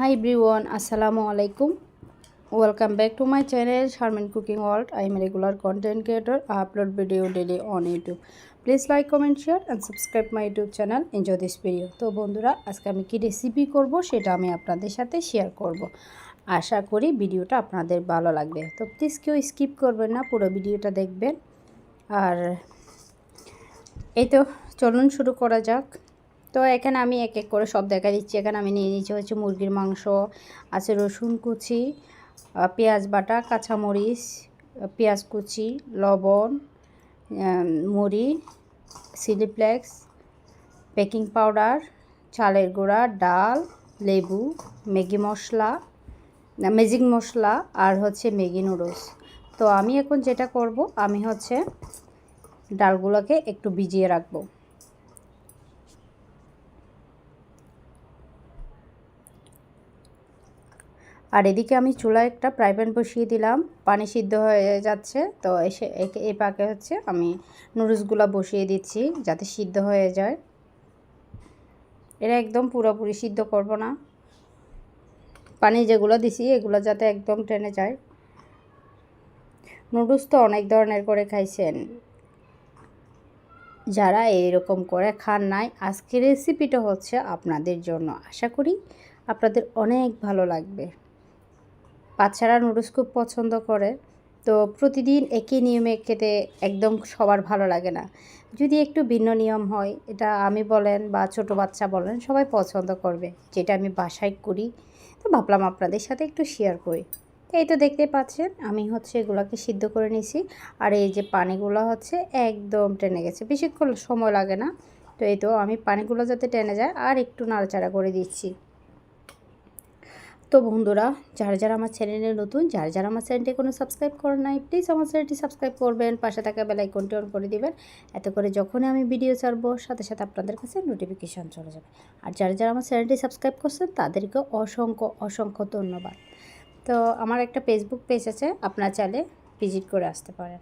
High ব্রিওয়ান আসসালামু আলাইকুম welcome back to my channel Sharmin cooking world I am regular content creator upload video daily on YouTube please like comment share and subscribe my YouTube channel enjoy this video তো বন্ধুরা, আজকে আমি কী recipe করব সেটা আমি আপনাদের সাথে share করব। আশা করি ভিডিওটা আপনাদের ভালো লাগবে। তো প্লিজ কেউ স্কিপ করবেন না, পুরো ভিডিওটা দেখবেন। আর এই তো, চলুন শুরু করা যাক। তো এখানে আমি এক এক করে সব দেখা দিচ্ছি। এখানে আমি নিয়ে নিচ্ছি হচ্ছে মুরগির মাংস, আছে রসুন কুচি পেঁয়াজ বাটা, কাঁচামরিচ পেঁয়াজ কুচি, লবণ মুড়ি সিলিপ্লেক্স বেকিং পাউডার, চালের গুঁড়া, ডাল, লেবু, ম্যাগি মশলা ম্যাজিক মশলা আর হচ্ছে ম্যাগি নুডলস। তো আমি এখন যেটা করব, আমি হচ্ছে ডালগুলোকে একটু ভিজিয়ে রাখব। আর এদিকে আমি চুলায় একটা ফ্রাই প্যান বসিয়ে দিলাম। পানি সিদ্ধ হয়ে যাচ্ছে। তো এসে এই পাকে হচ্ছে আমি নুডলসগুলো বসিয়ে দিচ্ছি যাতে সিদ্ধ হয়ে যায়। এরা একদম পুরোপুরি সিদ্ধ করব না। পানি যেগুলো দিছি, এগুলো যাতে একদম টেনে যায়। নুডলস তো অনেক ধরনের করে খাইছেন। যারা এইরকম করে খান নাই, আজকের রেসিপিটা হচ্ছে আপনাদের জন্য। আশা করি আপনাদের অনেক ভালো লাগবে। বাচ্চারা নুডলস খুব পছন্দ করে, তো প্রতিদিন একই নিয়মে খেতে একদম সবার ভালো লাগে না। যদি একটু ভিন্ন নিয়ম হয়, এটা আমি বলেন বা ছোট বাচ্চা বলেন, সবাই পছন্দ করবে, যেটা আমি বাসায় করি। তো ভাবলাম আপনাদের সাথে একটু শেয়ার করি। এই তো দেখতে পাচ্ছেন, আমি হচ্ছে এগুলোকে সিদ্ধ করে নিছি। আর এই যে পানিগুলো হচ্ছে একদম টেনে গেছে, বেশিক্ষণ সময় লাগে না। তো এই তো আমি পানিগুলো যাতে টেনে যায়, আর একটু নাড়াচাড়া করে দিচ্ছি। তো বন্ধুরা, যারা যারা আমার চ্যানেলে নতুন, যারা যারা আমার চ্যানেলটি কোনো সাবস্ক্রাইব করেন নাই প্লিজ আমার চ্যানেলটি সাবস্ক্রাইব করবেন, পাশে থাকা বেলাইকনটি অন করে দিবেন, এত করে যখনই আমি ভিডিও ছাড়বো, সাথে সাথে আপনাদের কাছে নোটিফিকেশান চলে যাবে। আর যারা যারা আমার চ্যানেলটি সাবস্ক্রাইব করছেন, তাদেরকে অসংখ্য অসংখ্য ধন্যবাদ। তো আমার একটা ফেসবুক পেজ আছে, আপনার চাইলে ভিজিট করে আসতে পারেন।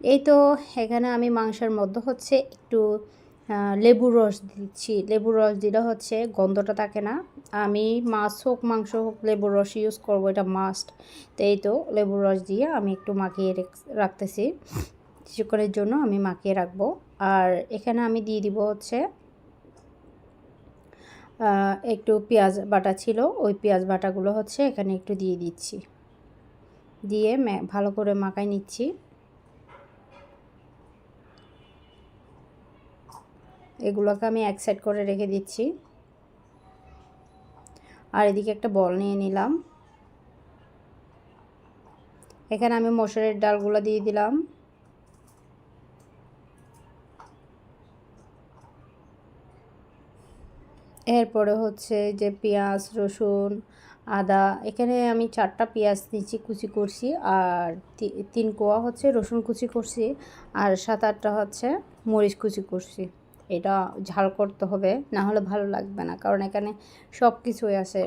এই তো, এখানে আমি মাংসের মধ্যে হচ্ছে একটু লেবুর রস দিচ্ছি। লেবুর রস দিলে হচ্ছে গন্ধটা থাকে না। আমি মাছ হোক, মাংস হোক লেবুর রস ইউজ করব, এটা মাস্ট তো এই তো লেবুর রস দিয়ে আমি একটু মাখিয়ে রাখতেছি। কিছুক্ষণের জন্য আমি মাখিয়ে রাখব। আর এখানে আমি দিয়ে দিব হচ্ছে একটু পেঁয়াজ বাটা ছিল। ওই পেঁয়াজ বাটাগুলো হচ্ছে এখানে একটু দিয়ে দিচ্ছি। দিয়ে ভালো করে মাখাই নিচ্ছি। এগুলোকে আমি এক সাইড করে রেখে দিচ্ছি। আর এদিকে একটা বল নিয়ে নিলাম। এখানে আমি মশারের ডালগুলো দিয়ে দিলাম। এরপরে হচ্ছে যে পেঁয়াজ, রসুন, আদা, এখানে আমি চারটা পেঁয়াজ দিচ্ছি কুচি করছি আর তিন কোয়া হচ্ছে রসুন কুচি করছি আর সাত আটটা হচ্ছে মরিচ কুচি করছি। এটা ঝাল করতে হবে না হলে ভালো লাগবে না। কারণ এখানে সব কিছুই আছে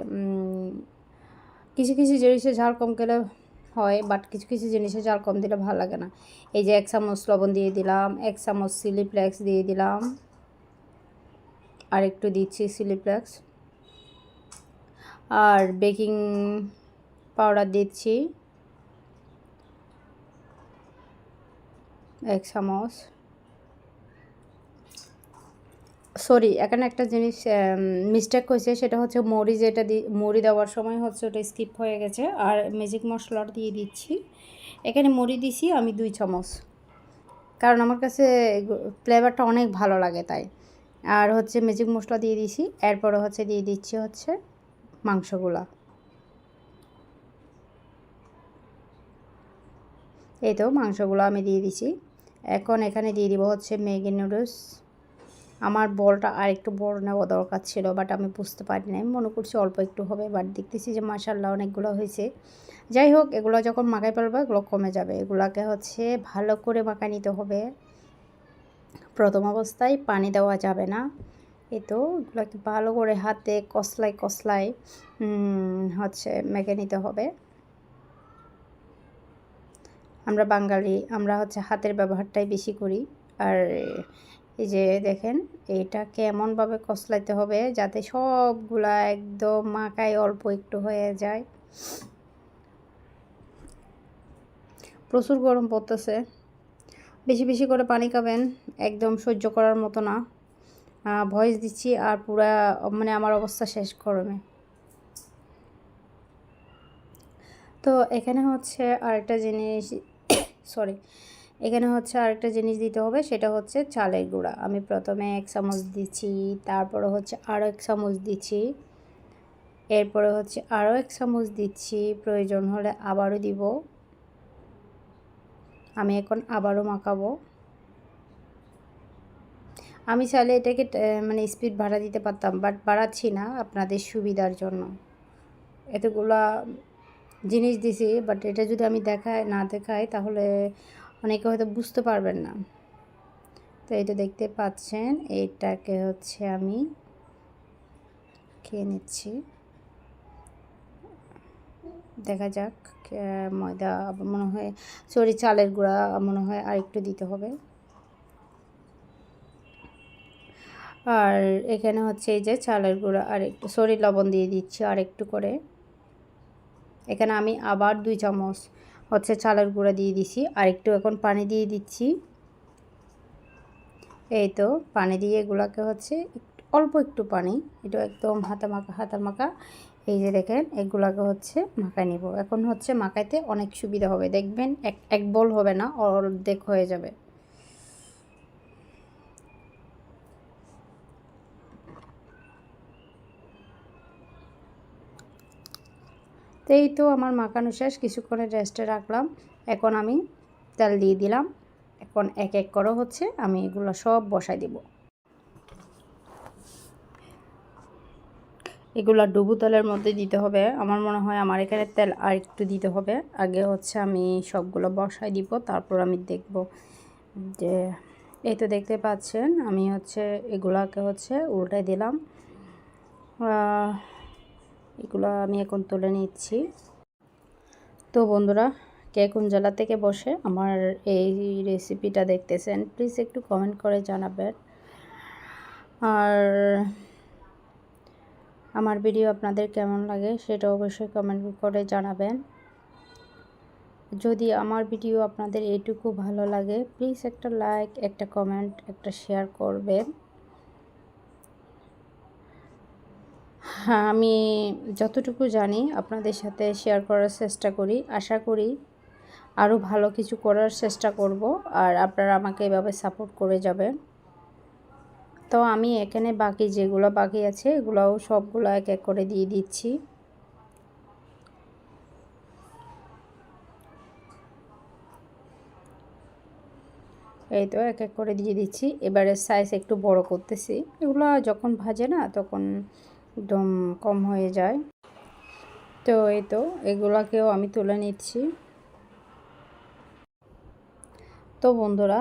কিছু কিছু জিনিসে ঝাল কম খেলে হয় বাট কিছু কিছু জিনিসে ঝাল কম দিলে ভালো লাগে না। এই যে এক চামচ লবণ দিয়ে দিলাম, এক চামচ সিলিপ্লেক্স দিয়ে দিলাম, আর একটু দিচ্ছি সিলিপ্লেক্স আর বেকিং পাউডার দিচ্ছি, এক চামচ। সরি, এখানে একটা জিনিস মিস্টেক হয়েছে, সেটা হচ্ছে মরি যেটা দি, মরি দেওয়ার সময় হচ্ছে ওটা স্কিপ হয়ে গেছে। আর ম্যাজিক মশলার দিয়ে দিচ্ছি। এখানে মরি দিছি আমি দুই চামচ। কারণ আমার কাছে ফ্লেভারটা অনেক ভালো লাগে তাই। আর হচ্ছে ম্যাজিক মশলা দিয়ে দিছি। এরপরে হচ্ছে দিয়ে দিচ্ছি হচ্ছে মাংসগুলা। এই তো মাংসগুলো আমি দিয়ে দিছি। এখন এখানে দিয়ে দিব হচ্ছে ম্যাগি নুডলস। আমার বলটা আর একটু বড় নেওয়া দরকার ছিল বাট আমি বুঝতে পারি না মনে করছি অল্প একটু হবে বাট দেখতেছি যে মাসাল্লাহ অনেকগুলো হয়েছে। যাই হোক, এগুলো যখন মাখাই ফেলব, এগুলো কমে যাবে। এগুলাকে হচ্ছে ভালো করে মাখাই নিতে হবে। প্রথম অবস্থায় পানি দেওয়া যাবে না। এ তো এগুলোকে ভালো করে হাতে কসলাই কসলাই হচ্ছে মেখে নিতে হবে। আমরা বাঙালি, আমরা হচ্ছে হাতের ব্যবহারটাই বেশি করি। আর এই যে দেখেন এইটাকে এমনভাবে কষলাইতে হবে যাতে সবগুলা একদম মাখায় অল্প একটু হয়ে যায়। প্রচুর গরম পড়তেছে। বেশি বেশি করে পানি খাবেন, একদম সহ্য করার মতো না। ভয়েস দিচ্ছি আর পুরা মানে আমার অবস্থা শেষ গরমে। তো এখানে হচ্ছে আরেকটা জিনিস সরি এখানে হচ্ছে আরেকটা জিনিস দিতে হবে, সেটা হচ্ছে চালের গুঁড়া। আমি প্রথমে এক চামচ দিচ্ছি, তারপরে হচ্ছে আরও এক চামচ দিচ্ছি। এরপরে হচ্ছে আরও এক চামচ দিচ্ছি, প্রয়োজন হলে আবারও দিব। আমি এখন আবারও মাখাবো। আমি চাইলে এটাকে মানে স্পিড ভাড়া দিতে পারতাম, বাট বাড়াচ্ছি না আপনাদের সুবিধার জন্য। এতগুলা জিনিস দিছি, বাট এটা যদি আমি দেখাই না দেখাই তাহলে অনেকে হয়তো বুঝতে পারবেন না। তো এটা দেখতে পাচ্ছেন এইটাকে হচ্ছে আমি খেয়ে নিচ্ছি। দেখা যাক ময়দা মনে হয়, সরি, চালের গুঁড়া মনে হয় আর একটু দিতে হবে। আর এখানে হচ্ছে এই যে চালের গুঁড়া আর একটু সরি, লবণ দিয়ে দিচ্ছি আর একটু করে। এখানে আমি আবার দুই চামচ হচ্ছে চালের গুঁড়া দিয়ে দিছি, আর একটু এখন পানি দিয়ে দিচ্ছি। এই তো, পানি দিয়ে এগুলাকে হচ্ছে অল্প একটু পানি এটা একদম হাতা মাখা হাতা মাখা এই যে দেখেন, এগুলাকে হচ্ছে মাখায় নিব। এখন হচ্ছে মাখাইতে অনেক সুবিধা হবে, দেখবেন এক এক বল হবে না, অর্ধেক হয়ে যাবে। এই তো আমার মাখানো শেষ, কিছুক্ষণের রেস্টে রাখলাম। এখন আমি তেল দিয়ে দিলাম। এখন এক এক করে হচ্ছে আমি এগুলো সব বসাই দিব। এগুলো ডুবু তেলের মধ্যে দিতে হবে। আমার মনে হয় আমার এখানে তেল আর একটু দিতে হবে। আগে হচ্ছে আমি সবগুলো বসাই দিব, তারপর আমি দেখব যে এই তো দেখতে পাচ্ছেন, আমি হচ্ছে এগুলাকে হচ্ছে উল্টাই দিলাম। এগুলো আমি এখন তুলে নিচ্ছি। তো বন্ধুরা, কে কোন জেলা থেকে বসে আমার এই রেসিপিটা দেখতেছেন প্লিজ একটু কমেন্ট করে জানাবেন। আর আমার ভিডিও আপনাদের কেমন লাগে সেটা অবশ্যই কমেন্ট করে জানাবেন। যদি আমার ভিডিও আপনাদের এইটুকু ভালো লাগে প্লিজ একটা লাইক একটা কমেন্ট একটা শেয়ার করবেন হ্যাঁ আমি যতটুকু জানি আপনাদের সাথে শেয়ার করার চেষ্টা করি। আশা করি আরও ভালো কিছু করার চেষ্টা করব আর আপনারা আমাকে এভাবে সাপোর্ট করে যাবেন। তো আমি এখানে বাকি যেগুলো বাকি আছে, এগুলোও সবগুলো এক এক করে দিয়ে দিচ্ছি। এই তো এক এক করে দিয়ে দিচ্ছি। এবারে সাইজ একটু বড় করতেছি। এগুলো যখন ভাজে না, তখন একদম কম হয়ে যায়। তো এই তো, এগুলাকেও আমি তুলে নিচ্ছি। তো বন্ধুরা,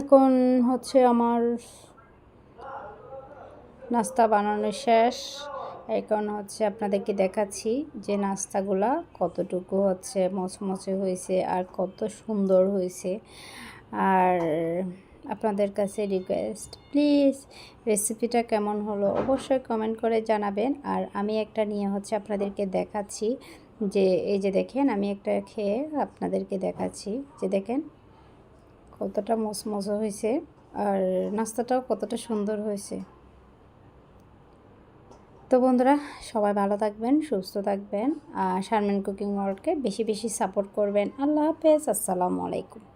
এখন হচ্ছে আমার নাস্তা বানানো শেষ। এখন হচ্ছে আপনাদেরকে দেখাচ্ছি যে নাস্তাগুলা কতটুকু হচ্ছে মচমচে হয়েছে আর কত সুন্দর হয়েছে। আর আপনাদের কাছে রিকোয়েস্ট প্লিজ রেসিপিটা কেমন হলো অবশ্যই কমেন্ট করে জানাবেন। আর আমি একটা নিয়ে হচ্ছে আপনাদেরকে দেখাচ্ছি যে, এই যে দেখেন, আমি একটা খেয়ে আপনাদেরকে দেখাচ্ছি। যে দেখেন, কতটা মচমচো হয়েছে আর নাস্তাটাও কতটা সুন্দর হয়েছে। তো বন্ধুরা, সবাই ভালো থাকবেন, সুস্থ থাকবেন। আর শারমেন কুকিং ওয়ার্ল্ডকে বেশি বেশি সাপোর্ট করবেন। আল্লাহ হাফেজ, আসসালামু আলাইকুম।